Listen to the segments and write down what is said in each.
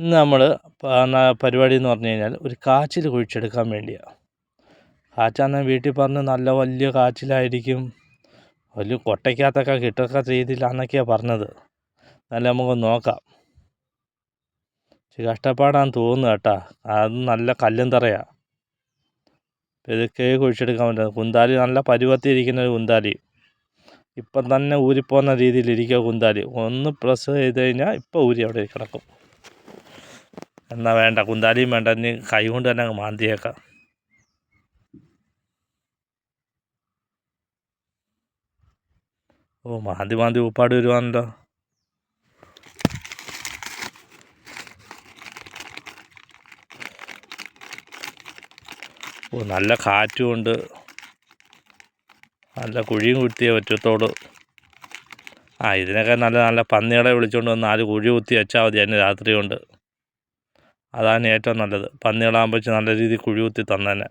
ഇന്ന് നമ്മൾ പരിപാടി എന്ന് പറഞ്ഞു കഴിഞ്ഞാൽ ഒരു കാച്ചിൽ കുഴിച്ചെടുക്കാൻ വേണ്ടിയാണ് കാച്ചാന്ന് വീട്ടിൽ പറഞ്ഞ് നല്ല വലിയ കാച്ചിലായിരിക്കും. വലിയ കൊട്ടയ്ക്കകത്തൊക്കെ കിട്ടത്തക്ക രീതിയിലാണെന്നൊക്കെയാണ് പറഞ്ഞത്. നല്ല നമുക്ക് നോക്കാം. കഷ്ടപ്പാടാന്ന് തോന്നുന്നു കേട്ടാ. അത് നല്ല കല്ലും തറയാണ് പെതുക്കെ കുഴിച്ചെടുക്കാൻ പറ്റുന്നത് കുന്താലി നല്ല പരുവത്തിരിക്കുന്ന ഒരു കുന്താലി. ഇപ്പം തന്നെ ഊരിപ്പോകുന്ന രീതിയിലിരിക്കുക കുന്താലി. ഒന്ന് പ്രസ് ചെയ്ത് കഴിഞ്ഞാൽ ഇപ്പം ഊരി അവിടെ കിടക്കും. എന്നാൽ വേണ്ട കുന്താലിയും വേണ്ട ഇനി കൈ കൊണ്ട് തന്നെ അങ്ങ് മാന്തിയേക്കാം. ഓ മാന്തി മാന്തി ഉപ്പാട് വരുവാണല്ലോ. ഓ നല്ല കാറ്റുമുണ്ട്. നല്ല കുഴിയും കുത്തിയേ പറ്റത്തോളൂ ആ ഇതിനൊക്കെ നല്ല നല്ല പന്നികളെ വിളിച്ചുകൊണ്ട് വന്ന് നാല് കുഴി കുത്തി വെച്ചാൽ മതി അതിന് രാത്രി കൊണ്ട് അതാണ് ഏറ്റവും നല്ലത്. പന്നികളാകുമ്പോൾ നല്ല രീതിയിൽ കുഴി കുത്തി തന്നെ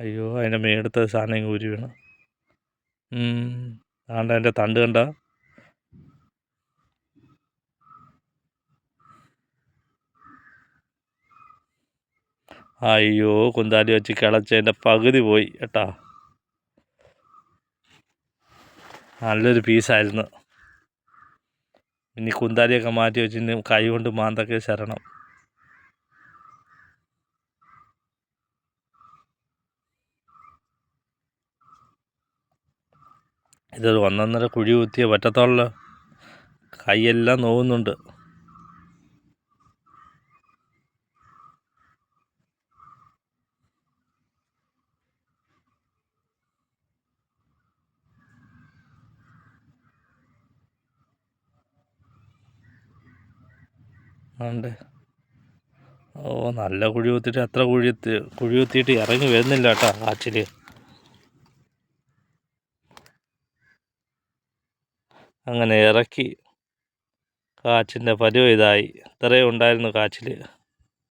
അയ്യോ അതിന്റെ മേടുത്ത സാധനം ഊരി വീണ്. അതുകൊണ്ട് അതിന്റെ തണ്ട് കണ്ട? അയ്യോ കുന്താലി വെച്ച് കിളച്ചതിന്റെ പകുതി പോയി കേട്ടാ. നല്ലൊരു പീസായിരുന്നു ഇനി കുന്താലിയൊക്കെ മാറ്റി വെച്ച് ഇനി കൈ കൊണ്ട് മാന്തൊക്കെ ശരണം. ഇതൊരു ഒന്നൊന്നര കുഴി കുത്തിയ പറ്റത്തുള്ളൂ കൈയെല്ലാം നോവുന്നുണ്ട്. ഉണ്ട് ഓ നല്ല കുഴി കുത്തിയിട്ട് അത്ര കുഴി കുഴി കുത്തിയിട്ട് ഇറങ്ങി വരുന്നില്ല കേട്ടോ കാച്ചിൽ അങ്ങനെ ഇറക്കി കാച്ചിന്റെ പരുവം ഇതായി. ഇത്രയും ഉണ്ടായിരുന്നു കാച്ചിൽ